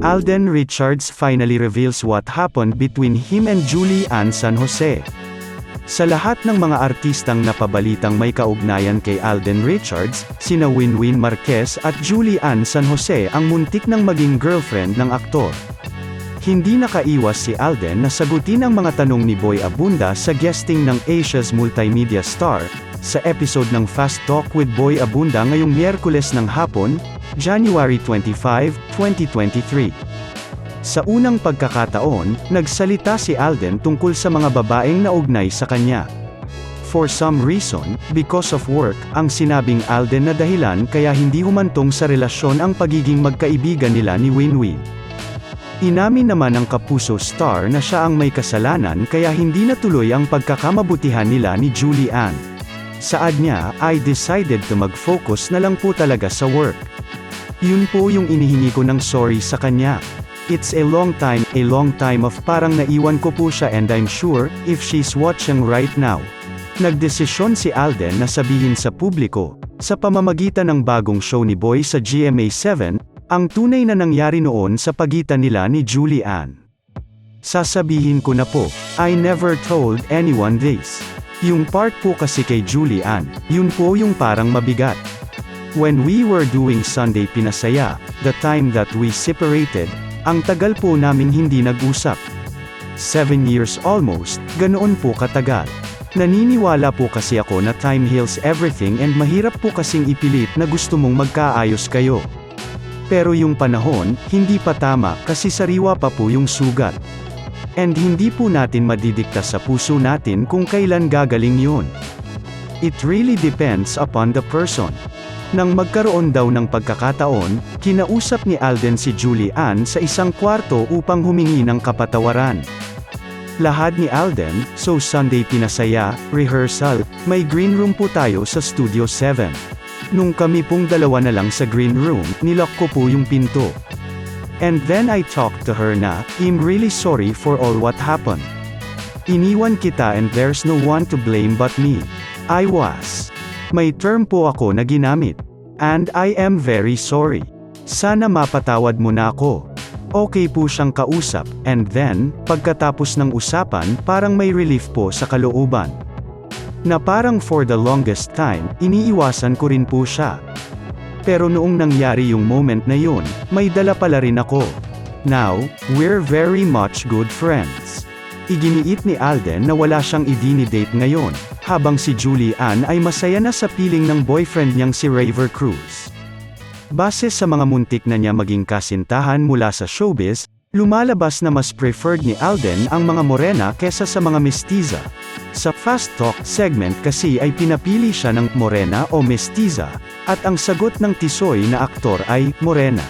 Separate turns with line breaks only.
Alden Richards finally reveals what happened between him and Julie Ann San Jose. Sa lahat ng mga artistang napabalitang may kaugnayan kay Alden Richards, sina Winwin Marquez at Julie Ann San Jose ang muntik ng maging girlfriend ng aktor. Hindi nakaiwas si Alden na sagutin ang mga tanong ni Boy Abunda sa guesting ng Asia's multimedia star, sa episode ng Fast Talk with Boy Abunda ngayong Miyerkules ng hapon, January 25, 2023. Sa unang pagkakataon, nagsalita si Alden tungkol sa mga babaeng naugnay sa kanya. For some reason, because of work, ang sinabing Alden na dahilan kaya hindi humantong sa relasyon ang pagiging magkaibigan nila ni Winwin. Inamin naman ng kapuso star na siya ang may kasalanan kaya hindi natuloy ang pagkakamabutihan nila ni Julie Ann. Saad niya, I decided to mag-focus na lang po talaga sa work. Yun po yung inihingi ko ng sorry sa kanya. It's a long time, a long time of parang naiwan ko po siya and I'm sure, if she's watching right now. Nagdesisyon si Alden na sabihin sa publiko, sa pamamagitan ng bagong show ni Boy sa GMA7, ang tunay na nangyari noon sa pagitan nila ni Julie Ann. Sasabihin ko na po, I never told anyone this. Yung part po kasi kay Julie Ann, yun po yung parang mabigat. When we were doing Sunday Pinasaya, the time that we separated, ang tagal po namin hindi nag-usap. Seven years almost, ganoon po katagal. Naniniwala po kasi ako na time heals everything and mahirap po kasing ipilit na gusto mong magkaayos kayo. Pero yung panahon, hindi pa tama kasi sariwa pa po yung sugat. And hindi po natin madidikta sa puso natin kung kailan gagaling yun. It really depends upon the person. Nang magkaroon daw ng pagkakataon, kinausap ni Alden si Julie Ann sa isang kwarto upang humingi ng kapatawaran. Lahad ni Alden, so Sunday pinasaya, rehearsal, may green room po tayo sa Studio 7. Nung kami pong dalawa na lang sa green room, nilock ko po yung pinto. And then I talked to her na, I'm really sorry for all what happened. Iniwan kita and there's no one to blame but me. I was. May term po ako na ginamit. And I am very sorry. Sana mapatawad mo na ako. Okay po siyang kausap, and then, pagkatapos ng usapan, parang may relief po sa kalooban. Na parang for the longest time, iniiwasan ko rin po siya. Pero noong nangyari yung moment na yun, may dala pala rin ako. Now, we're very much good friends. Iginiit ni Alden na wala siyang idinidate ngayon, habang si Julie Ann ay masaya na sa piling ng boyfriend niyang si Raver Cruz. Base sa mga muntik na niya maging kasintahan mula sa showbiz, lumalabas na mas preferred ni Alden ang mga morena kesa sa mga mestiza. Sa Fast Talk segment kasi ay pinapili siya ng morena o mestiza, at ang sagot ng tisoy na aktor ay morena.